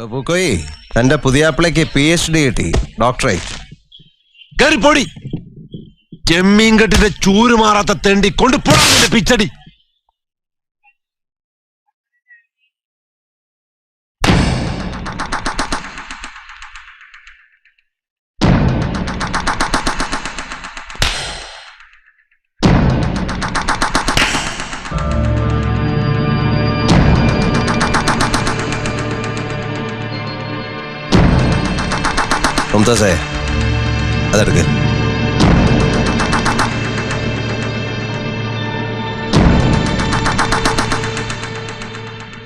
പൂക്കോയി തന്റെ പുതിയാപ്പിളയ്ക്ക് P H D കിട്ടി. ഡോക്ടറേറ്റ് പൊടി. ചെമ്മീൻ കെട്ടിന്റെ ചൂര് മാറാത്ത തെണ്ടി കൊണ്ട് പിച്ചടി. മുംതാസേ അതെടുക്ക്.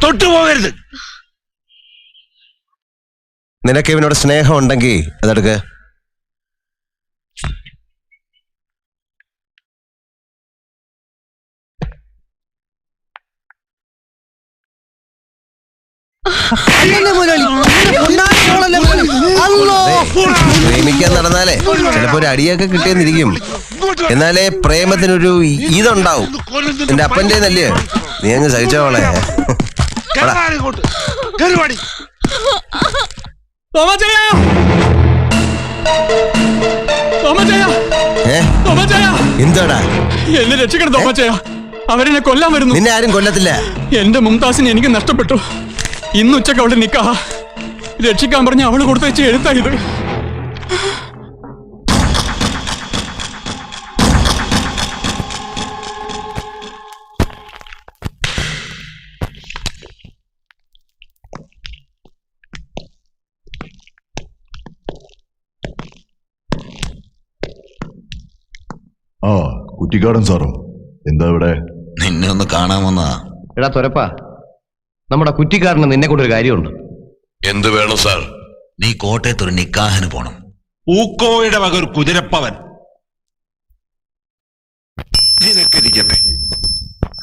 തൊട്ടുപോകരുത് നിനക്ക് ഇവനോട് സ്നേഹം ഉണ്ടെങ്കിൽ അതെടുക്ക് പ്രേമിക്കാൻ നടന്നാലേ ചിലപ്പോ ഒരു അടിയൊക്കെ കിട്ടിയെന്നിരിക്കും. എന്നാലേ പ്രേമത്തിനൊരു ഇതുണ്ടാവും. എന്റെ അപ്പന്റെ നല്ലേ നീ അങ്ങ് സഹിച്ചോളെ എന്താടാ? എന്നെ രക്ഷിക്കണം തോമച്ചയ അവരെന്നെ കൊല്ലാൻ വരുന്നു. നിന്നെ ആരും കൊല്ലത്തില്ല. എന്റെ മുംതാസിനെ എനിക്ക് നഷ്ടപ്പെട്ടു. ഇന്ന് ഉച്ചയ്ക്ക് അവിടെ നിക്കാ. രക്ഷിക്കാൻ പറഞ്ഞ അവൾ കൊടുത്തയച്ച എഴുത്താ ഇത്. ആ കുറ്റിക്കാടൻ സാറോ. എന്താ ഇവിടെ? നിന്നെ ഒന്ന് കാണാൻ വന്നതാ എടാ തുരപ്പ. നമ്മുടെ കുറ്റിക്കാരന് നിന്നെ കൊണ്ടൊരു കാര്യമുണ്ട്. എന്ത് വേണം സാർ? നീ കോട്ടയത്ത് ഒരു നിക്കാഹിന് പോണം. ഊക്കോയുടെ വക ഒരു കുതിരപ്പവൻ. നിനക്കിരിക്കട്ടെ